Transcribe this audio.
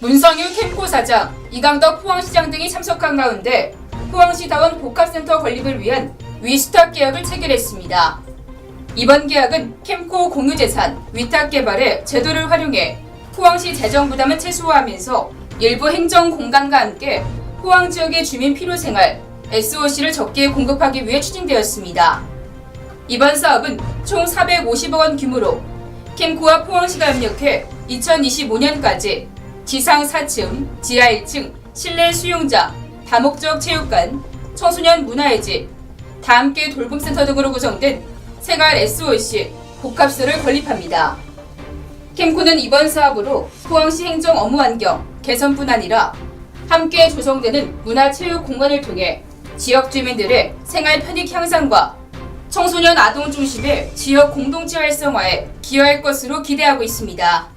문성유 캠코 사장, 이강덕 포항시장 등이 참석한 가운데 포항시다원 복합센터 건립을 위한 위수탁 계약을 체결했습니다. 이번 계약은 캠코 공유재산, 위탁 개발의 제도를 활용해 포항시 재정 부담을 최소화하면서 일부 행정 공간과 함께 포항 지역의 주민 필요 생활 SOC를 적게 공급하기 위해 추진되었습니다. 이번 사업은 총 450억 원 규모로 캠코와 포항시가 협력해 2025년까지 지상 4층, 지하 1층, 실내 수용자, 다목적 체육관, 청소년 문화의 집, 다 함께 돌봄센터 등으로 구성된 생활 SOC 복합소를 건립합니다. 캠코는 이번 사업으로 포항시 행정 업무 환경 개선뿐 아니라 함께 조성되는 문화체육 공간을 통해 지역 주민들의 생활 편익 향상과 청소년 아동 중심의 지역 공동체 활성화에 기여할 것으로 기대하고 있습니다.